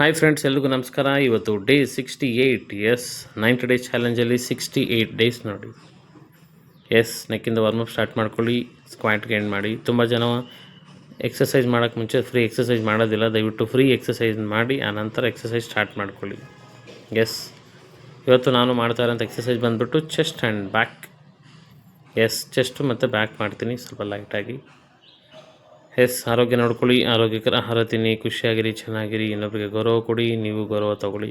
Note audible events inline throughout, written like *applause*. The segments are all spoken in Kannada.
ಹಾಯ್ ಫ್ರೆಂಡ್ಸ್ ಎಲ್ರಿಗೂ ನಮಸ್ಕಾರ. ಇವತ್ತು day sixty eight yes ninety days ಚಾಲೆಂಜಲ್ಲಿ sixty eight days ನೋಡಿ. ಎಸ್ ನೆಕ್ಕಿಂದ ವಾರ್ಮಪ್ ಸ್ಟಾರ್ಟ್ ಮಾಡ್ಕೊಳ್ಳಿ ಸ್ಕ್ವಾಟ್ ಗೈನ್ ಮಾಡಿ. ತುಂಬ ಜನ ಎಕ್ಸಸೈಸ್ ಮಾಡೋಕ್ಕೆ ಮುಂಚೆ ಫ್ರೀ ಎಕ್ಸಸೈಸ್ ಮಾಡೋದಿಲ್ಲ. ದಯವಿಟ್ಟು ಫ್ರೀ ಎಕ್ಸಸೈಸ್ ಮಾಡಿ ಆನಂತರ ಎಕ್ಸಸೈಸ್ ಸ್ಟಾರ್ಟ್ ಮಾಡ್ಕೊಳ್ಳಿ. ಎಸ್ ಇವತ್ತು ನಾನು ಮಾಡ್ತಾ ಇರೋಂಥ ಎಕ್ಸಸೈಸ್ ಬಂದುಬಿಟ್ಟು chest and back yes chest ಮತ್ತು ಬ್ಯಾಕ್ ಮಾಡ್ತೀನಿ. ಸ್ವಲ್ಪ ಲೈಟಾಗಿ ಎಸ್, ಆರೋಗ್ಯ ನೋಡ್ಕೊಳ್ಳಿ, ಆರೋಗ್ಯಕರ ಆಹಾರ ತಿನ್ನಿ, ಖುಷಿಯಾಗಿರಿ, ಚೆನ್ನಾಗಿರಿ ಇನ್ನೊಬ್ಬರಿಗೆ ಗೌರವ ಕೊಡಿ, ನೀವು ಗೌರವ ತಗೊಳ್ಳಿ.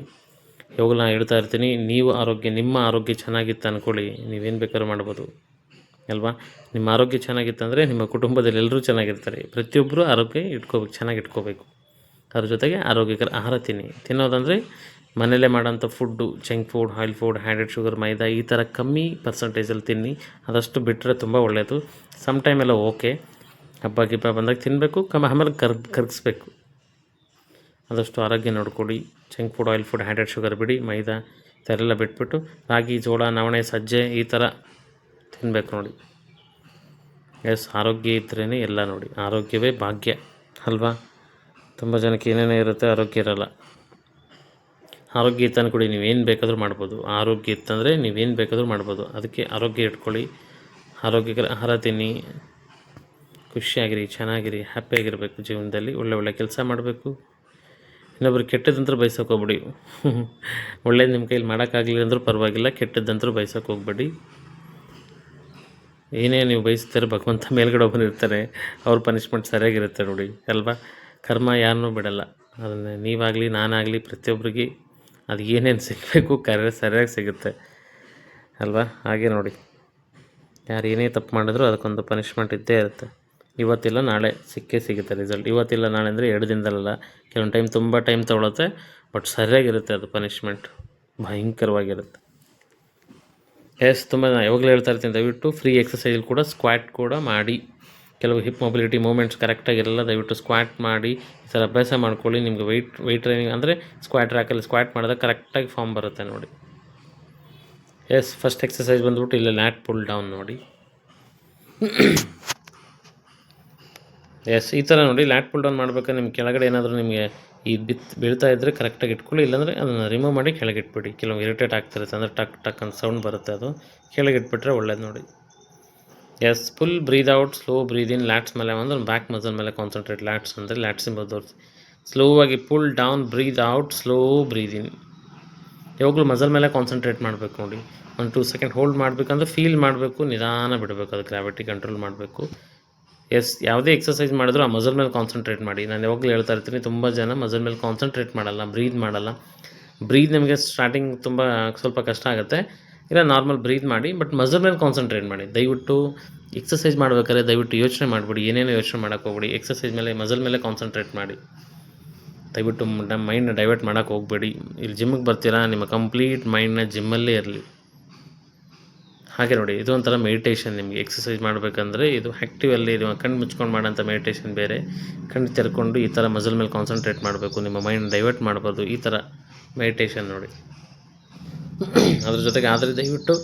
ಇವಾಗಲೂ ನಾನು ಹೇಳ್ತಾ ಇರ್ತೀನಿ, ನೀವು ಆರೋಗ್ಯ, ನಿಮ್ಮ ಆರೋಗ್ಯ ಚೆನ್ನಾಗಿತ್ತು ಅಂದ್ಕೊಳ್ಳಿ ನೀವೇನು ಬೇಕಾದ್ರೂ ಮಾಡ್ಬೋದು. ಅಲ್ವಾ? ನಿಮ್ಮ ಆರೋಗ್ಯ ಚೆನ್ನಾಗಿತ್ತಂದರೆ ನಿಮ್ಮ ಕುಟುಂಬದಲ್ಲಿ ಎಲ್ಲರೂ ಚೆನ್ನಾಗಿರ್ತಾರೆ. ಪ್ರತಿಯೊಬ್ಬರೂ ಆರೋಗ್ಯ ಇಟ್ಕೋಬೇಕು ಚೆನ್ನಾಗಿ ಇಟ್ಕೋಬೇಕು. ಅದ್ರ ಜೊತೆಗೆ ಆರೋಗ್ಯಕರ ಆಹಾರ ತಿನ್ನಿ. ತಿನ್ನೋದಂದರೆ ಮನೆಯಲ್ಲೇ ಮಾಡೋಂಥ food, junk food oil food, added sugar, maida, ಈ ಥರ ಕಮ್ಮಿ ಪರ್ಸಂಟೇಜಲ್ಲಿ ತಿನ್ನಿ. ಅದಷ್ಟು ಬಿಟ್ಟರೆ ತುಂಬ ಒಳ್ಳೆಯದು ಸಮ್ ಟೈಮ್ ಓಕೆ. ಹಬ್ಬ ಗಿಬ್ಬ ಬಂದಾಗ ತಿನ್ನಬೇಕು ಕಮ್ಮ ಆಮೇಲೆ ಕರ್, ಕರ್ಗಿಸ್ಬೇಕು. ಆದಷ್ಟು ಆರೋಗ್ಯ ನೋಡ್ಕೊಳ್ಳಿ. Junk food, oil food, added sugar ಬಿಡಿ, ಮೈದಾ ಎಲ್ಲ ಬಿಟ್ಬಿಟ್ಟು ರಾಗಿ, ಜೋಳ, ನವಣೆ, ಸಜ್ಜೆ ಈ ಥರ ತಿನ್ನಬೇಕು ನೋಡಿ. ಎಸ್, ಆರೋಗ್ಯ ಇದ್ರೇ ಎಲ್ಲ ನೋಡಿ. ಆರೋಗ್ಯವೇ ಭಾಗ್ಯ, ಅಲ್ವಾ? ತುಂಬ ಜನಕ್ಕೆ ಏನೇನೇ ಇರುತ್ತೆ, ಆರೋಗ್ಯ ಇರಲ್ಲ. ಆರೋಗ್ಯ ಇತ್ತು ಅಂದ್ಕೊಡಿ ನೀವೇನು ಬೇಕಾದರೂ ಮಾಡ್ಬೋದು. ಆರೋಗ್ಯ ಇತ್ತಂದರೆ ನೀವೇನು ಬೇಕಾದರೂ ಮಾಡ್ಬೋದು. ಅದಕ್ಕೆ ಆರೋಗ್ಯ ಇಟ್ಕೊಳ್ಳಿ. ಆರೋಗ್ಯಕರ ಆಹಾರ ತಿನ್ನಿ. ಖುಷಿಯಾಗಿರಿ, ಚೆನ್ನಾಗಿರಿ, ಹ್ಯಾಪಿಯಾಗಿರಬೇಕು ಜೀವನದಲ್ಲಿ. ಒಳ್ಳೆ ಒಳ್ಳೆ ಕೆಲಸ ಮಾಡಬೇಕು. ಇನ್ನೊಬ್ರು ಕೆಟ್ಟದಂತರ ಬಯಸೋಕೆ ಹೋಗ್ಬಿಡಿ. *laughs* ಒಳ್ಳೇದು ನಿಮ್ಮ ಕೈಲಿ ಮಾಡೋಕ್ಕಾಗಲಿಲ್ಲ ಅಂದರೂ ಪರವಾಗಿಲ್ಲ, ಕೆಟ್ಟದ್ದಂತರೂ ಬಯಸೋಕೆ ಹೋಗ್ಬೇಡಿ. ಏನೇ ನೀವು ಬಯಸ್ತಾರೆ ಭಗವಂತ ಮೇಲ್ಗಡೆ ಇರ್ತಾರೆ, ಅವ್ರ ಪನಿಷ್ಮೆಂಟ್ ಸರಿಯಾಗಿರುತ್ತೆ ನೋಡಿ, ಅಲ್ವಾ? ಕರ್ಮ ಯಾರನ್ನೂ ಬಿಡಲ್ಲ. ಅದನ್ನು, ನೀವಾಗಲಿ, ನಾನಾಗಲಿ ಪ್ರತಿಯೊಬ್ಬರಿಗೆ ಅದು ಏನೇನು ಸಿಗಬೇಕು, ಕರೆ, ಸರಿಯಾಗಿ ಸಿಗುತ್ತೆ. ಅಲ್ವಾ? ಹಾಗೆ ನೋಡಿ. ಯಾರು ಏನೇ ತಪ್ಪು ಮಾಡಿದ್ರು ಅದಕ್ಕೊಂದು ಪನಿಷ್ಮೆಂಟ್ ಇದ್ದೇ ಇರುತ್ತೆ. ಇವತ್ತಿಲ್ಲ, ನಾಳೆ ಸಿಕ್ಕೇ ಸಿಗುತ್ತೆ ರಿಸಲ್ಟ್ ಇವತ್ತಿಲ್ಲ, ನಾಳೆ ಅಂದರೆ ಎರಡು ದಿನದಲ್ಲ ಕೆಲವೊಂದು ಟೈಮ್ ತುಂಬ ಟೈಮ್ ತೊಗೊಳುತ್ತೆ ಬಟ್ ಸರಿಯಾಗಿರುತ್ತೆ ಅದು ಪನಿಷ್ಮೆಂಟ್ ಭಯಂಕರವಾಗಿರುತ್ತೆ. ಎಸ್ ತುಂಬ ನಾನು ಯಾವಾಗಲೂ ಹೇಳ್ತಾ ಇರ್ತೀನಿ, ದಯವಿಟ್ಟು ಫ್ರೀ ಎಕ್ಸಸೈಸಲ್ಲಿ ಕೂಡ ಸ್ಕ್ವಾಟ್ ಕೂಡ ಮಾಡಿ. ಕೆಲವು ಹಿಪ್ ಮೊಬಿಲಿಟಿ ಮೂಮೆಂಟ್ಸ್ ಕರೆಕ್ಟಾಗಿರಲ್ಲ ದಯವಿಟ್ಟು ಸ್ಕ್ವಾಟ್ ಮಾಡಿ. ಈ ಥರ ಅಭ್ಯಾಸ ಮಾಡ್ಕೊಳ್ಳಿ, ನಿಮಗೆ ವೆಯ್ಟ್ ವೆಯ್ಟ್ ಟ್ರೈನಿಂಗ್ ಅಂದರೆ ಸ್ಕ್ವಾಟ್ ರ್ಯಾಕಲ್ಲಿ ಸ್ಕ್ವಾಟ್ ಮಾಡಿದಾಗ ಕರೆಕ್ಟಾಗಿ ಫಾರ್ಮ್ ಬರುತ್ತೆ ನೋಡಿ. ಎಸ್ ಫಸ್ಟ್ ಎಕ್ಸಸೈಸ್ ಬಂದ್ಬಿಟ್ಟು ಇಲ್ಲೇ ಲ್ಯಾಟ್ ಪುಲ್ ಡೌನ್ ನೋಡಿ. ಎಸ್ ಈ ಥರ ನೋಡಿ ಲ್ಯಾಟ್ ಪುಲ್ ಡೌನ್ ಮಾಡಬೇಕಾದ್ರೆ ನಿಮ್ಮ ಕೆಳಗಡೆ ಏನಾದರೂ ನಿಮಗೆ ಈ ಬಿತ್, ಬೀಳ್ತಾ ಇದ್ದರೆ ಕರೆಕ್ಟಾಗಿ ಇಟ್ಕೊಳ್ಳಿ, ಇಲ್ಲಾಂದರೆ ಅದನ್ನು ರಿಮೂವ್ ಮಾಡಿ ಕೆಳಗೆ ಇಟ್ಬಿಡಿ. ಕೆಲವು ಇರಿಟೇಟ್ ಆಗ್ತಿರುತ್ತೆ ಅಂದರೆ ಟಕ್ ಟಕ್ ಅಂತ ಸೌಂಡ್ ಬರುತ್ತೆ ಅದು. ಕೆಳಗೆ ಇಟ್ಬಿಟ್ರೆ ಒಳ್ಳೇದು ನೋಡಿ. Yes full breathe out slow breathe in lats ಮೇಲೆ ಅಂದ್ರೆ ಬ್ಯಾಕ್ ಮಸಲ್ ಮೇಲೆ ಕಾನ್ಸಂಟ್ರೇಟ್ ಲ್ಯಾಟ್ಸ್ ಅಂದರೆ ಲ್ಯಾಟ್ಸ್ ಎಂಬುದು ಸ್ಲೋ ಆಗಿ full down breathe out slow breathe in ಯಾವಾಗಲೂ ಮಸಲ್ ಮೇಲೆ ಕಾನ್ಸಂಟ್ರೇಟ್ ಮಾಡಬೇಕು ನೋಡಿ. ಒಂದು ಟೂ ಸೆಕೆಂಡ್ ಹೋಲ್ಡ್ ಮಾಡಬೇಕಂದ್ರೆ ಫೀಲ್ ಮಾಡಬೇಕು, ನಿಧಾನ ಬಿಡಬೇಕು, ಅದು ಗ್ರಾವಿಟಿ ಕಂಟ್ರೋಲ್ ಮಾಡಬೇಕು. ಎಸ್, ಯಾವುದೇ ಎಕ್ಸಸೈಸ್ ಮಾಡಿದ್ರು ಆ ಮಸಲ್ ಮೇಲೆ ಕಾನ್ಸಂಟ್ರೇಟ್ ಮಾಡಿ. ನಾನು ಯಾವಾಗಲೂ ಹೇಳ್ತಾ ಇರ್ತೀನಿ, ತುಂಬ ಜನ ಮಸಲ್ ಮೇಲೆ ಕಾನ್ಸಂಟ್ರೇಟ್ ಮಾಡಲ್ಲ ಬ್ರೀದ್ ಮಾಡಲ್ಲ. ಬ್ರೀದ್ ನಿಮಗೆ ಸ್ಟಾರ್ಟಿಂಗ್ ತುಂಬ ಸ್ವಲ್ಪ ಕಷ್ಟ ಆಗುತ್ತೆ. ಇಲ್ಲ ನಾರ್ಮಲ್ ಬ್ರೀದ್ ಮಾಡಿ ಬಟ್ ಮಸಲ್ ಮೇಲೆ ಕಾನ್ಸಂಟ್ರೇಟ್ ಮಾಡಿ. ದಯವಿಟ್ಟು ಎಕ್ಸಸೈಸ್ ಮಾಡ್ಬೇಕಾದ್ರೆ ದಯವಿಟ್ಟು ಯೋಚನೆ ಮಾಡಿಬಿಡಿ, ಏನೇನು ಯೋಚನೆ ಮಾಡೋಕೆ ಹೋಗ್ಬಿಡಿ. ಎಕ್ಸಸೈಸ್ ಮೇಲೆ ಮಸಲ್ ಮೇಲೆ ಕಾನ್ಸಂಟ್ರೇಟ್ ಮಾಡಿ. ದಯವಿಟ್ಟು ಮೈಂಡ್ನ ಡೈವರ್ಟ್ ಮಾಡೋಕೆ ಹೋಗಬೇಡಿ. ಇಲ್ಲಿ ಜಿಮ್ಮಿಗೆ ಬರ್ತೀರಾ, ನಿಮ್ಮ ಕಂಪ್ಲೀಟ್ ಮೈಂಡ್ನ ಜಿಮ್ಮಲ್ಲೇ ಇರಲಿ. ಹಾಗೆ ನೋಡಿ, ಇದು ಒಂಥರ ಮೆಡಿಟೇಷನ್ ನಿಮಗೆ ಎಕ್ಸಸೈಸ್ ಮಾಡಬೇಕಂದ್ರೆ ಇದು ಆ್ಯಕ್ಟಿವಲ್ಲಿ ಇದು ಕಣ್ಣು ಮುಚ್ಕೊಂಡು ಮಾಡೋಂಥ ಮೆಡಿಟೇಷನ್ ಬೇರೆ. ಕಣ್ಣು ತೆರ್ಕೊಂಡು ಈ ಥರ ಮಸಲ್ ಮೇಲೆ ಕಾನ್ಸಂಟ್ರೇಟ್ ಮಾಡಬೇಕು, ನಿಮ್ಮ ಮೈಂಡ್ ಡೈವರ್ಟ್ ಮಾಡ್ಬೋದು ಈ ಥರ ಮೆಡಿಟೇಷನ್ ನೋಡಿ. ಅದ್ರ ಜೊತೆಗೆ ಆದರೆ ದಯವಿಟ್ಟು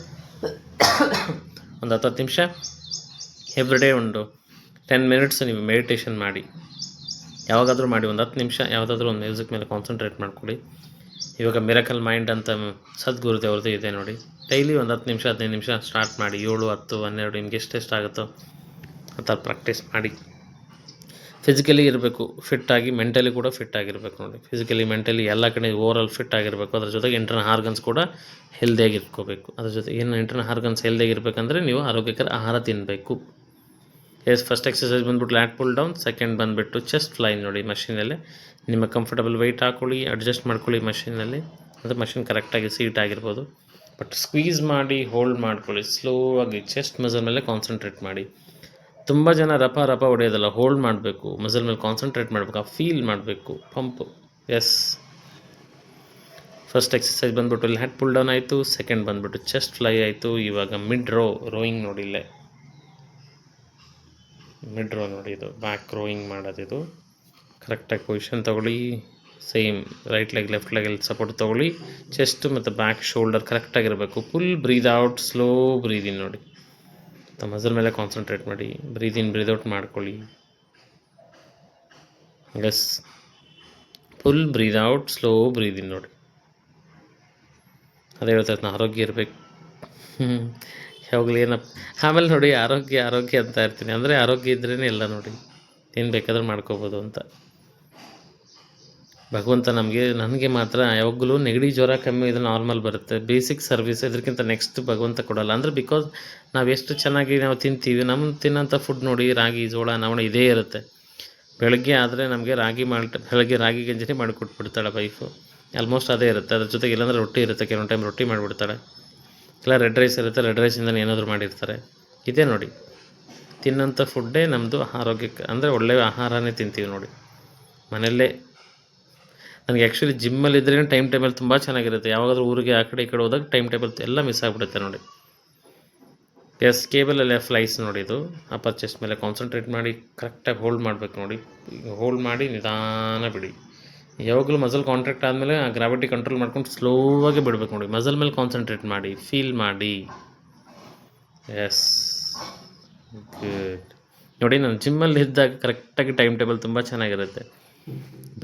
ಒಂದು ಹತ್ತು ಹತ್ತು ನಿಮಿಷ ಎವ್ರಿಡೇ ಒಂದು ಟೆನ್ ಮಿನಿಟ್ಸ್ ನೀವು ಮೆಡಿಟೇಷನ್ ಮಾಡಿ. ಯಾವಾಗಾದರೂ ಮಾಡಿ, ಒಂದು ಹತ್ತು ನಿಮಿಷ ಯಾವುದಾದ್ರೂ ಒಂದು ಮ್ಯೂಸಿಕ್ ಮೇಲೆ ಕಾನ್ಸಂಟ್ರೇಟ್ ಮಾಡ್ಕೊಳ್ಳಿ. ಇವಾಗ ಮಿರಕಲ್ ಮೈಂಡ್ ಅಂತ ಸದ್ಗುರುದೇವ್ರದ್ದು ಇದೆ ನೋಡಿ. ಡೈಲಿ ಒಂದು ಹತ್ತು ನಿಮಿಷ, ಹದಿನೈದು ನಿಮಿಷ ಸ್ಟಾರ್ಟ್ ಮಾಡಿ, ಏಳು, ಹತ್ತು, ಹನ್ನೆರಡು ನಿಮ್ಗೆ ಎಷ್ಟು ಆಗುತ್ತೋ ಆ ಥರ ಪ್ರಾಕ್ಟೀಸ್ ಮಾಡಿ. ಫಿಸಿಕಲಿ ಇರಬೇಕು ಫಿಟ್ಟಾಗಿ ಮೆಂಟಲಿ ಕೂಡ ಫಿಟ್ ಆಗಿರಬೇಕು ನೋಡಿ. ಫಿಸಿಕಲಿ ಮೆಂಟಲಿ ಎಲ್ಲ ಕಡೆ ಓವರಾಲ್ ಫಿಟ್ ಆಗಿರಬೇಕು. ಅದ್ರ ಜೊತೆಗೆ ಇಂಟರ್ನಲ್ ಆರ್ಗನ್ಸ್ ಕೂಡ ಹೆಲ್ದಿಯಾಗಿ ಇಟ್ಕೋಬೇಕು ಅದ್ರ ಜೊತೆ ಏನು ಇಂಟರ್ನಲ್ ಆರ್ಗನ್ಸ್ ಹೆಲ್ದಿಯಾಗಿರ್ಬೇಕಂದ್ರೆ ನೀವು ಆರೋಗ್ಯಕರ ಆಹಾರ ತಿನ್ನಬೇಕು ಎಸ್ ಫಸ್ಟ್ ಎಕ್ಸಸೈಸ್ ಬಂದ್ಬಿಟ್ಟು ಲ್ಯಾಟ್ ಪುಲ್ ಡೌನ್ ಸೆಕೆಂಡ್ ಬಂದುಬಿಟ್ಟು ಚೆಸ್ಟ್ ಫ್ಲೈ ನೋಡಿ ಮಷೀನಲ್ಲಿ ನಿಮ್ಮ ಕಂಫರ್ಟಬಲ್ ವೆಯ್ಟ್ ಹಾಕೊಳ್ಳಿ ಅಡ್ಜಸ್ಟ್ ಮಾಡ್ಕೊಳ್ಳಿ ಮಷೀನಲ್ಲಿ ಅಂದರೆ ಮಷಿನ್ ಕರೆಕ್ಟಾಗಿ ಸೀಟ್ ಆಗಿರ್ಬೋದು. ಬಟ್ ಸ್ಕ್ವೀಸ್ ಮಾಡಿ ಹೋಲ್ಡ್ ಮಾಡ್ಕೊಳ್ಳಿ. ಸ್ಲೋ ಆಗಿ ಚೆಸ್ಟ್ ಮಸಲ್ ಮೇಲೆ ಕಾನ್ಸಂಟ್ರೇಟ್ ಮಾಡಿ. ತುಂಬ ಜನ ರಪ ರಪ ಹೊಡೆಯೋದಲ್ಲ ಹೋಲ್ಡ್ ಮಾಡಬೇಕು. ಮಸಲ್ ಮೇಲೆ ಕಾನ್ಸಂಟ್ರೇಟ್ ಮಾಡಬೇಕು, ಆ ಫೀಲ್ ಮಾಡಬೇಕು. ಪಂಪು ಎಸ್ ಫಸ್ಟ್ ಎಕ್ಸಸೈಸ್ ಬಂದುಬಿಟ್ಟು ಲ್ಯಾಟ್ ಪುಲ್ ಡೌನ್ ಆಯಿತು. ಸೆಕೆಂಡ್ ಬಂದುಬಿಟ್ಟು ಚೆಸ್ಟ್ ಫ್ಲೈ ಆಯಿತು. ಇವಾಗ ಮಿಡ್ ರೋ ರೋಯಿಂಗ್ ನೋಡಿ ಇಲ್ಲೇ. ಮಿಡ್ ರೋ ನೋಡಿ ಇದು. ಬ್ಯಾಕ್ ರೋಯಿಂಗ್ ಮಾಡೋದಿದು ಕರೆಕ್ಟಾಗಿ ಪೊಸಿಷನ್ ತೊಗೊಳ್ಳಿ. ಸೇಮ್ ರೈಟ್ ಲೆಗ್ ಲೆಫ್ಟ್ ಲೆಗಲ್ಲಿ ಸಪೋರ್ಟ್ ತೊಗೊಳ್ಳಿ. ಚೆಸ್ಟ್ ಮತ್ತು back shoulder ಕರೆಕ್ಟಾಗಿರಬೇಕು full breathe out slow breathe ನೋಡಿ. ಮತ್ತು ಮಸಲ್ ಮೇಲೆ ಕಾನ್ಸಂಟ್ರೇಟ್ ಮಾಡಿ. ಬ್ರೀದ್ ಇನ್ ಬ್ರೀದ್ ಔಟ್ ಮಾಡ್ಕೊಳ್ಳಿ. Yes full breathe out slow breathe ನೋಡಿ. ಅದೇ ಹೇಳ್ತಾ ಆರೋಗ್ಯ ಇರಬೇಕು. *laughs* ಯಾವಾಗಲೂ ಏನಪ್ಪ. ಆಮೇಲೆ ನೋಡಿ, ಆರೋಗ್ಯ ಆರೋಗ್ಯ ಅಂತ ಇರ್ತೀನಿ. ಅಂದರೆ ಆರೋಗ್ಯ ಇದ್ರೇ ಎಲ್ಲ ನೋಡಿ. ಏನು ಬೇಕಾದ್ರೂ ಮಾಡ್ಕೋಬೋದು ಅಂತ. ಭಗವಂತ ನಮಗೆ, ನನಗೆ ಮಾತ್ರ ಯಾವಾಗಲೂ ನೆಗಡಿ ಜ್ವರ ಕಮ್ಮಿ ಇದು ನಾರ್ಮಲ್ ಬರುತ್ತೆ. ಬೇಸಿಕ್ ಸರ್ವಿಸ್ ಇದಕ್ಕಿಂತ ನೆಕ್ಸ್ಟ್ ಭಗವಂತ ಕೊಡಲ್ಲ. ಅಂದರೆ ಬಿಕಾಸ್ ನಾವು ಎಷ್ಟು ಚೆನ್ನಾಗಿ ನಾವು ತಿಂತೀವಿ ನಮ್ಮ ತಿನ್ನೋಂಥ ಫುಡ್ ನೋಡಿ, ರಾಗಿ, ಜೋಳ, ನವಣೆ ಇದೇ ಇರುತ್ತೆ. ಬೆಳಗ್ಗೆ ಆದರೆ ನಮಗೆ ರಾಗಿ ಮಾಲ್ಟ್, ಬೆಳಗ್ಗೆ ರಾಗಿ ಗಂಜಿನೇ ಮಾಡಿ ಕೊಟ್ಬಿಡ್ತಾಳೆ ವೈಫು ಆಲ್ಮೋಸ್ಟ್ ಅದೇ ಇರುತ್ತೆ. ಅದ್ರ ಜೊತೆಗೆ ಇಲ್ಲಾಂದ್ರೆ ರೊಟ್ಟಿ ಇರುತ್ತೆ. ಕೆಲವೊಂದು ಟೈಮ್ ರೊಟ್ಟಿ ಮಾಡಿಬಿಡ್ತಾಳೆ. ಇಲ್ಲ ರೆಡ್ ರೈಸ್ ಇರುತ್ತೆ, ರೆಡ್ ರೈಸಿಂದ ಏನಾದರೂ ಮಾಡಿರ್ತಾರೆ. ಇದೇ ನೋಡಿ. ತಿನ್ನೋಂಥ ಫುಡ್ಡೇ ನಮ್ಮದು ಆರೋಗ್ಯಕ್ಕೆ, ಅಂದರೆ ಒಳ್ಳೆಯ ಆಹಾರನೇ ತಿಂತೀವಿ ನೋಡಿ. ಮನೆಯಲ್ಲೇ. ನನಗೆ ಆ್ಯಕ್ಚುಲಿ ಜಿಮ್ಮಲ್ಲಿದ್ದರೆ ಟೈಮ್ ಟೇಬಲ್ ತುಂಬ ಚೆನ್ನಾಗಿರುತ್ತೆ. ಯಾವಾಗಾದ್ರೂ ಊರಿಗೆ ಆ ಕಡೆ ಈ ಕಡೆ ಹೋದಾಗ ಟೈಮ್ ಟೇಬಲ್ ಎಲ್ಲ ಮಿಸ್ ಆಗಿಬಿಡುತ್ತೆ ನೋಡಿ. ಎಸ್ ಕೇಬಲಲ್ಲಿ ಫ್ಲೈಸ್ ನೋಡಿ ಇದು. ಅಪ್ಪರ್ ಚೆಸ್ಟ್ ಮೇಲೆ ಕಾನ್ಸಂಟ್ರೇಟ್ ಮಾಡಿ ಕರೆಕ್ಟಾಗಿ ಹೋಲ್ಡ್ ಮಾಡಬೇಕು ನೋಡಿ. ಹೋಲ್ಡ್ ಮಾಡಿ ನಿಧಾನ ಬಿಡಿ. ಯಾವಾಗಲೂ ಮಸಲ್ ಕಾಂಟ್ರಾಕ್ಟ್ ಆದಮೇಲೆ ಆ ಗ್ರಾವಿಟಿ ಕಂಟ್ರೋಲ್ ಮಾಡ್ಕೊಂಡು ಸ್ಲೋವಾಗಿ ಬಿಡಬೇಕು ನೋಡಿ. ಮಸಲ್ ಮೇಲೆ ಕಾನ್ಸಂಟ್ರೇಟ್ ಮಾಡಿ ಫೀಲ್ ಮಾಡಿ. ಎಸ್ ಗುಡ್ ನೋಡಿ, ನಾನು ಜಿಮ್ಮಲ್ಲಿ ಇದ್ದಾಗ ಕರೆಕ್ಟಾಗಿ ಟೈಮ್ ಟೇಬಲ್ ತುಂಬ ಚೆನ್ನಾಗಿರುತ್ತೆ.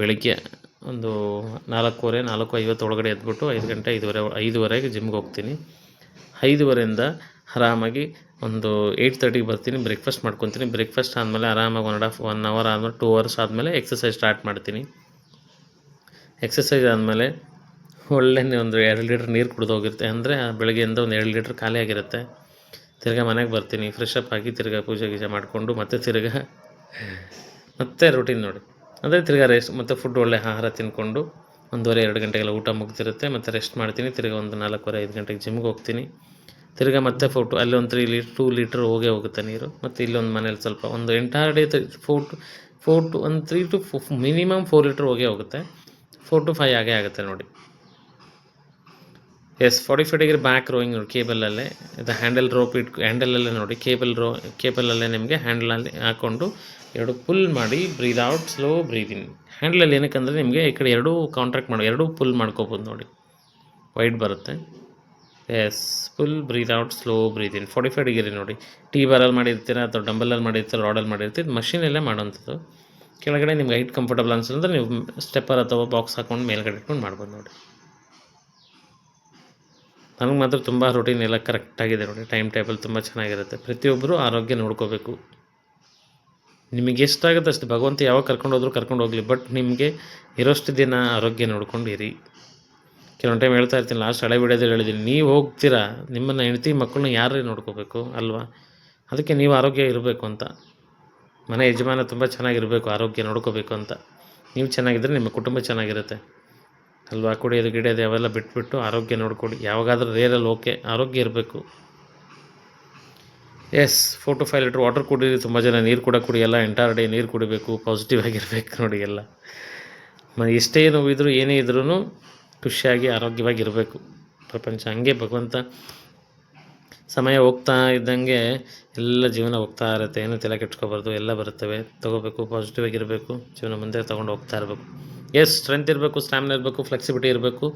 ಬೆಳಿಗ್ಗೆ ಒಂದು ನಾಲ್ಕೂವರೆ ನಾಲ್ಕು ಐವತ್ತು ಒಳಗಡೆ ಎದ್ಬಿಟ್ಟು ಐದು ಗಂಟೆ ಐದುವರೆ, ಐದುವರೆಗೆ ಜಿಮ್ಗೆ ಹೋಗ್ತೀನಿ. ಐದುವರೆಯಿಂದ ಆರಾಮಾಗಿ ಒಂದು ಏಯ್ಟ್ ತರ್ಟಿಗೆ ಬರ್ತೀನಿ ಬ್ರೇಕ್ಫಾಸ್ಟ್ ಮಾಡ್ಕೊತೀನಿ. ಬ್ರೇಕ್ಫಾಸ್ಟ್ ಆದಮೇಲೆ ಆರಾಮಾಗಿ one and half one hour ಆದಮೇಲೆ ಟೂ ಅವರ್ಸ್ ಆದಮೇಲೆ ಎಕ್ಸಸೈಸ್ ಸ್ಟಾರ್ಟ್ ಮಾಡ್ತೀನಿ. ಎಕ್ಸಸೈಸ್ ಆದಮೇಲೆ ಒಳ್ಳೆ ಒಂದು ಎರಡು ಲೀಟ್ರ್ ನೀರು ಕುಡಿದು ಹೋಗಿರುತ್ತೆ. ಅಂದರೆ ಬೆಳಗ್ಗೆಯಿಂದ ಒಂದು ಎರಡು ಲೀಟ್ರ್ ಖಾಲಿ ಆಗಿರುತ್ತೆ. ತಿರ್ಗಾ ಮನೆಗೆ ಬರ್ತೀನಿ ಫ್ರೆಶ್ ಅಪ್ ಆಗಿ ತಿರ್ಗಾ ಪೂಜೆ ಗೀಜೆ ಮಾಡಿಕೊಂಡು ಮತ್ತೆ ತಿರ್ಗಾ *laughs* ಮತ್ತೆ ರೂಟೀನ್ ನೋಡಿ. ಅಂದರೆ ತಿರ್ಗಾ ರೆಸ್ಟ್ ಮತ್ತು ಫುಡ್ ಒಳ್ಳೆ ಆಹಾರ ತಿಂದ್ಕೊಂಡು ಒಂದೂವರೆ, ಎರಡು ಗಂಟೆಗೆಲ್ಲ ಊಟ ಮುಗ್ದಿರುತ್ತೆ. ಮತ್ತು ರೆಸ್ಟ್ ಮಾಡ್ತೀನಿ, ತಿರ್ಗಾ ಒಂದು ನಾಲ್ಕೂವರೆ, ಐದು ಗಂಟೆಗೆ ಜಿಮ್ಗೆ ಹೋಗ್ತೀನಿ. ತಿರ್ಗಾ ಮತ್ತೆ ಫೋಟೋ ಅಲ್ಲಿ ಒಂದು ತ್ರೀ ಲೀಟ್ರ್ ಟೂ ಲೀಟ್ರ್ ಹೋಗೇ ಹೋಗುತ್ತೆ ನೀರು. ಮತ್ತು ಇಲ್ಲೊಂದು ಮನೇಲಿ ಸ್ವಲ್ಪ ಒಂದು ಎಂಟೈರ್ ಡೇ ಫೋಟು ಟು ಒಂದು three to four minimum four litre ಹೋಗೇ ಹೋಗುತ್ತೆ. ಫೋರ್ ಟು ಫೈವ್ ಆಗೇ ಆಗುತ್ತೆ ನೋಡಿ. Yes forty five degree back rowing ನೋಡಿ ಕೇಬಲಲ್ಲೇ. ಇದು ಹ್ಯಾಂಡಲ್ ರೋಪ್ ಇಟ್ಕೊ ಹ್ಯಾಂಡಲಲ್ಲೇ ನೋಡಿ, ಕೇಬಲ್ ರೋ ಕೇಬಲಲ್ಲೇ ನಿಮಗೆ ಹ್ಯಾಂಡಲಲ್ಲಿ ಹಾಕ್ಕೊಂಡು ಎರಡು ಪುಲ್ ಮಾಡಿ breathe out slow breathe in ಹ್ಯಾಂಡಲಲ್ಲಿ ಏನಕ್ಕಂದರೆ ನಿಮಗೆ ಈ ಕಡೆ ಎರಡೂ ಕಾಂಟ್ರಾಕ್ಟ್ ಮಾಡಿ, ಎರಡೂ ಪುಲ್ ಮಾಡ್ಕೋಬೋದು ನೋಡಿ. ವೈಟ್ ಬರುತ್ತೆ. Yes full breathe out slow breathe in forty five degree ನೋಡಿ. ಟಿ ಬಾರಲ್ಲಿ ಮಾಡಿರ್ತೀರ ಅಥವಾ ಡಂಬಲಲ್ಲಿ ಮಾಡಿರ್ತೀರ ರಾಡಲ್ಲಿ ಮಾಡಿರ್ತೀರ ಮಷೀನಲ್ಲೇ ಮಾಡೋವಂಥದ್ದು. ಕೆಳಗಡೆ ನಿಮ್ಗೆ ಹೈಟ್ ಕಂಫರ್ಟಬಲ್ ಅನ್ಸಂದ್ರೆ ನೀವು ಸ್ಟೆಪ್ಪರ್ ಅಥವಾ ಬಾಕ್ಸ್ ಹಾಕೊಂಡು ಮೇಲ್ಗಡೆ ಇಟ್ಕೊಂಡು ಮಾಡ್ಬೋದು ನೋಡಿ. ನನಗೆ ಮಾತ್ರ ತುಂಬ ರೂಟೀನ್ ಎಲ್ಲ ಕರೆಕ್ಟಾಗಿದೆ ನೋಡಿ. ಟೈಮ್ ಟೇಬಲ್ ತುಂಬ ಚೆನ್ನಾಗಿರುತ್ತೆ. ಪ್ರತಿಯೊಬ್ಬರು ಆರೋಗ್ಯ ನೋಡ್ಕೋಬೇಕು. ನಿಮಗೆ ಎಷ್ಟಾಗುತ್ತೆ ಅಷ್ಟು. ಭಗವಂತ ಯಾವಾಗ ಕರ್ಕೊಂಡು ಹೋದ್ರು ಕರ್ಕೊಂಡು ಹೋಗಲಿ. ಬಟ್ ನಿಮಗೆ ಇರೋಷ್ಟು ದಿನ ಆರೋಗ್ಯ ನೋಡ್ಕೊಂಡಿರಿ. ಕೆಲವೊಂದು ಟೈಮ್ ಹೇಳ್ತಾ ಇರ್ತೀನಿ. ಲಾಸ್ಟ್ ಹಳೆ ವಿಡಿಯೋದಲ್ಲಿ ಹೇಳಿದ್ದೀನಿ ನೀವು ಹೋಗ್ತೀರಾ? ನಿಮ್ಮನ್ನು ಹೆಂಡತಿ ಮಕ್ಕಳನ್ನ ಯಾರೇ ನೋಡ್ಕೋಬೇಕು? ಅಲ್ವಾ? ಅದಕ್ಕೆ ನೀವು ಆರೋಗ್ಯ ಇರಬೇಕು ಅಂತ. ಮನೆ ಯಜಮಾನ ತುಂಬ ಚೆನ್ನಾಗಿರಬೇಕು, ಆರೋಗ್ಯ ನೋಡ್ಕೋಬೇಕು ಅಂತ. ನೀವು ಚೆನ್ನಾಗಿದ್ದರೆ ನಿಮ್ಮ ಕುಟುಂಬ ಚೆನ್ನಾಗಿರುತ್ತೆ. ಅಲ್ವಾ? ಕುಡಿಯೋದು, ಗಿಡಿಯೋದು ಅವೆಲ್ಲ ಬಿಟ್ಬಿಟ್ಟು ಆರೋಗ್ಯ ನೋಡ್ಕೊಡಿ. ಯಾವಾಗಾದರೂ ರೇರಲ್ಲಿ ಓಕೆ, ಆರೋಗ್ಯ ಇರಬೇಕು. Yes four to five litre water ಕುಡೀರಿ, ತುಂಬ ಜನ ನೀರು ಕೂಡ ಕುಡಿಯಲ್ಲ ಎಂಟೈರ್ ಡೇ ನೀರು ಕುಡಿಬೇಕು ಪಾಸಿಟಿವ್ ಆಗಿರಬೇಕು ನೋಡಿ ಎಲ್ಲ. ಮ, ಎಷ್ಟೇ ನೋವಿದ್ರು ಏನೇ ಇದ್ರೂ ಖುಷಿಯಾಗಿ ಆರೋಗ್ಯವಾಗಿರಬೇಕು ಪ್ರಪಂಚ ಹಂಗೆ ಭಗವಂತ ಸಮಯ ಹೋಗ್ತಾ ಇದ್ದಂಗೆ ಎಲ್ಲ ಜೀವನ ಹೋಗ್ತಾ ಇರುತ್ತೆ. ಏನು ತಲೆ ಕೆಟ್ಕೋಬಾರ್ದು ಎಲ್ಲ ಬರುತ್ತವೆ. ತೊಗೋಬೇಕು ಪಾಸಿಟಿವ್ ಆಗಿರಬೇಕು. ಜೀವನ ಮುಂದೆ ತೊಗೊಂಡು ಹೋಗ್ತಾ ಇರಬೇಕು. ಎಸ್ ಸ್ಟ್ರೆಂತ್ ಇರಬೇಕು ಸ್ಟ್ಯಾಮಿನ ಇರಬೇಕು ಫ್ಲೆಕ್ಸಿಬಿಲಿಟಿ ಇರಬೇಕು.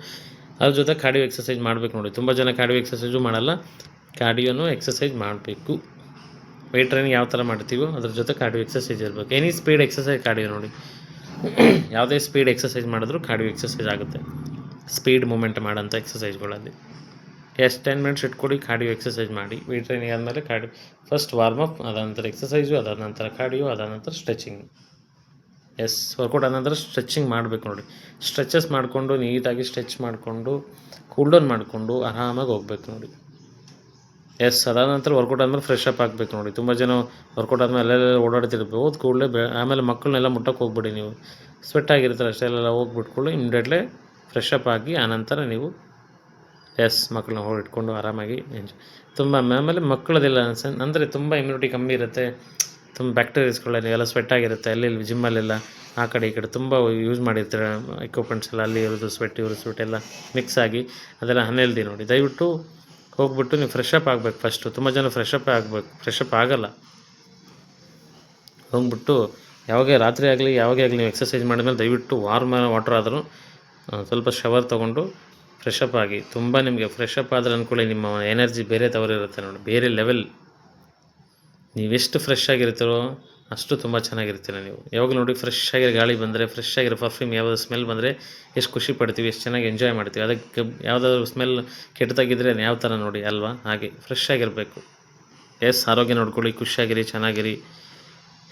ಅದ್ರ ಜೊತೆ ಕಾರ್ಡಿಯೋ ಎಕ್ಸಸೈಸ್ ಮಾಡಬೇಕು ನೋಡಿ. ತುಂಬ ಜನ ಕಾರ್ಡಿಯೋ ಎಕ್ಸಸೈಸು ಮಾಡಲ್ಲ. ಕಾರ್ಡಿಯೋನು ಎಕ್ಸಸೈಸ್ ಮಾಡಬೇಕು. ವೆಯ್ಟ್ ಟ್ರೈನಿಂಗ್ ಯಾವ ಥರ ಮಾಡ್ತೀವೋ ಅದ್ರ ಜೊತೆ ಕಾರ್ಡಿಯೋ ಎಕ್ಸಸೈಸ್ ಇರಬೇಕು. ಎನಿ ಸ್ಪೀಡ್ ಎಕ್ಸಸೈಸ್ ಕಾರ್ಡಿಯೋ ನೋಡಿ. *clears throat* ಯಾವುದೇ ಸ್ಪೀಡ್ ಎಕ್ಸಸೈಸ್ ಮಾಡಿದ್ರು ಕಾರ್ಡಿಯೋ ಎಕ್ಸಸೈಸ್ ಆಗುತ್ತೆ. ಸ್ಪೀಡ್ ಮೂಮೆಂಟ್ ಮಾಡೋಂಥ ಎಕ್ಸಸೈಸ್ಗಳಲ್ಲಿ ಎಷ್ಟು ಟೆನ್ ಮಿನಿಟ್ಸ್ ಇಟ್ಕೊಡಿ ಕಾರ್ಡಿಯೋ ಎಕ್ಸಸೈಸ್ ಮಾಡಿ. ವೇಟ್ ಟ್ರೈನಿಂಗ್ ಆದಮೇಲೆ ಕಾಡಿ ಫಸ್ಟ್ ವಾರ್ಮ್ ಅಪ್ ಅದಾದ ನಂತರ ಎಕ್ಸಸೈಸು ಅದಾದ ನಂತರ ಕಾರ್ಡಿಯೋ ಅದಾದ ನಂತರ ಸ್ಟ್ರೆಚಿಂಗ್ ಎಸ್ ವರ್ಕೌಟ್ ಆದ ನಂತರ ಸ್ಟ್ರೆಚಿಂಗ್ ಮಾಡಬೇಕು ನೋಡಿ. ಸ್ಟ್ರೆಚಸ್ ಮಾಡಿಕೊಂಡು, ನೀಟಾಗಿ ಸ್ಟ್ರೆಚ್ ಮಾಡಿಕೊಂಡು ಕೂಲ್ ಡೌನ್ ಮಾಡಿಕೊಂಡು ಆರಾಮಾಗಿ ಹೋಗ್ಬೇಕು ನೋಡಿ. ಎಸ್ ಅದಾದ ನಂತರ ವರ್ಕೌಟ್ ಆದಮೇಲೆ ಫ್ರೆಶ್ ಅಪ್ ಆಗಬೇಕು ನೋಡಿ. ತುಂಬ ಜನ ವರ್ಕೌಟ್ ಆದಮೇಲೆ ಅಲ್ಲೆಲ್ಲ ಓಡಾಡ್ತಿರ್ಬೇಕು. ಹೋದ ಕೂಡಲೇ ಬೆ ಆಮೇಲೆ ಮಕ್ಕಳನ್ನೆಲ್ಲ ಮುಟ್ಟಕ್ಕೆ ಹೋಗ್ಬಿಡಿ ನೀವು. ಸ್ವೆಟ್ ಆಗಿರ್ತಾರೆ ಅಷ್ಟೆಲ್ಲ ಹೋಗ್ಬಿಟ್ಕೊಳ್ಳಿ ಇಮಿಡಿಯೇಟ್ಲಿ ಫ್ರೆಶ್ ಅಪ್ ಆಗಿ ಆನಂತರ ನೀವು ಎಸ್ ಮಕ್ಕಳನ್ನ ಹೋಗಿ ಇಟ್ಕೊಂಡು ಆರಾಮಾಗಿ ಎಂಜಾಯ್ ತುಂಬ ಆಮೇಲೆ ಮಕ್ಕಳದಿಲ್ಲ ಅನ್ಸನ್ ಅಂದರೆ ತುಂಬ ಇಮ್ಯುನಿಟಿ ಕಮ್ಮಿ ಇರುತ್ತೆ. ತುಂಬ ಬ್ಯಾಕ್ಟೀರಿಯಾಸ್ಗಳೆಲ್ಲ ಎಲ್ಲ ಸ್ವೆಟ್ ಆಗಿರುತ್ತೆ. ಅಲ್ಲಿ ಜಿಮ್ಮಲ್ಲೆಲ್ಲ ಆ ಕಡೆ ಈ ಕಡೆ ತುಂಬ ಯೂಸ್ ಮಾಡಿರ್ತಾರೆ ಎಕ್ವಿಪ್ಮೆಂಟ್ಸ್ ಎಲ್ಲ. ಅಲ್ಲಿ ಇರೋದು ಸ್ವೆಟ್ ಇವರು ಸ್ವೆಟ್ ಎಲ್ಲ ಮಿಕ್ಸ್ ಆಗಿ ಅದೆಲ್ಲ ಹನ್ನೆಲ್ದಿ ನೋಡಿ. ದಯವಿಟ್ಟು ಹೋಗ್ಬಿಟ್ಟು ನೀವು ಫ್ರೆಶ್ ಅಪ್ ಆಗಬೇಕು ಫಸ್ಟು ತುಂಬ ಜನ ಫ್ರೆಶ್ ಅಪ್ ಆಗಬೇಕು ಫ್ರೆಶ್ ಅಪ್ ಆಗಲ್ಲ. ಹೋಗ್ಬಿಟ್ಟು ಯಾವಾಗ ರಾತ್ರಿ ಆಗಲಿ, ಯಾವಾಗೇ ಆಗಲಿ ನೀವು ಎಕ್ಸಸೈಸ್ ಮಾಡಿದ್ಮೇಲೆ ದಯವಿಟ್ಟು ವಾರ್ಮ್ ವಾಟರ್ ಆದರೂ ಸ್ವಲ್ಪ ಶವರ್ ತೊಗೊಂಡು ಫ್ರೆಶ್ ಅಪ್ ಆಗಿ, ತುಂಬ ನಿಮಗೆ ಫ್ರೆಶ್ ಅಪ್ ಆದರೆ ಅಂದ್ಕೊಳ್ಳಿ ನಿಮ್ಮ ಎನರ್ಜಿ ಬೇರೆ ತವರಿರುತ್ತೆ ನೋಡಿ, ಬೇರೆ ಲೆವೆಲ್ ನೀವೆಷ್ಟು ಫ್ರೆಶ್ ಆಗಿರ್ತೀರೋ ಅಷ್ಟು ತುಂಬ ಚೆನ್ನಾಗಿರ್ತೀರ ನೀವು. ಯಾವಾಗ ನೋಡಿ ಫ್ರೆಶ್ ಆಗಿರೋ ಗಾಳಿ ಬಂದರೆ ಫ್ರೆಶ್ ಆಗಿರೋ ಪರ್ಫ್ಯೂಮ್ ಯಾವುದಾದ್ರು ಸ್ಮೆಲ್ ಬಂದರೆ ಎಷ್ಟು ಖುಷಿ ಪಡ್ತೀವಿ, ಎಷ್ಟು ಚೆನ್ನಾಗಿ ಎಂಜಾಯ್ ಮಾಡ್ತೀವಿ. ಅದಕ್ಕೆ ಯಾವುದಾದ್ರು ಸ್ಮೆಲ್ ಕೆಟ್ಟದಾಗಿದ್ದರೆ ಯಾವ ಥರ ನೋಡಿ, ಅಲ್ವಾ? ಹಾಗೆ ಫ್ರೆಶ್ ಆಗಿರಬೇಕು. ಎಸ್ ಆರೋಗ್ಯ ನೋಡ್ಕೊಳ್ಳಿ, ಖುಷಿಯಾಗಿರಿ, ಚೆನ್ನಾಗಿರಿ.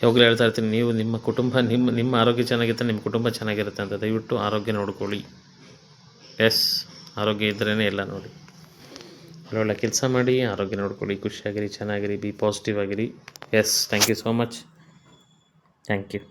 ಯಾವಾಗಲೂ ಹೇಳ್ತಾ ಇರ್ತೀನಿ, ನೀವು ನಿಮ್ಮ ಕುಟುಂಬ, ನಿಮ್ಮ ನಿಮ್ಮ ಆರೋಗ್ಯ ಚೆನ್ನಾಗಿರುತ್ತೆ ನಿಮ್ಮ ಕುಟುಂಬ ಚೆನ್ನಾಗಿರುತ್ತೆ ಅಂತ ದಯವಿಟ್ಟು ಆರೋಗ್ಯ ನೋಡ್ಕೊಳ್ಳಿ. ಎಸ್ ಆರೋಗ್ಯ ಇದ್ರೇ ಎಲ್ಲ ನೋಡಿ. ಒಳ್ಳೊಳ್ಳೆ ಕೆಲಸ ಮಾಡಿ, ಆರೋಗ್ಯ ನೋಡ್ಕೊಳ್ಳಿ, ಖುಷಿಯಾಗಿರಿ, ಚೆನ್ನಾಗಿರಿ, ಬಿ ಪಾಸಿಟಿವ್ ಆಗಿರಿ. Yes thank you so much thank you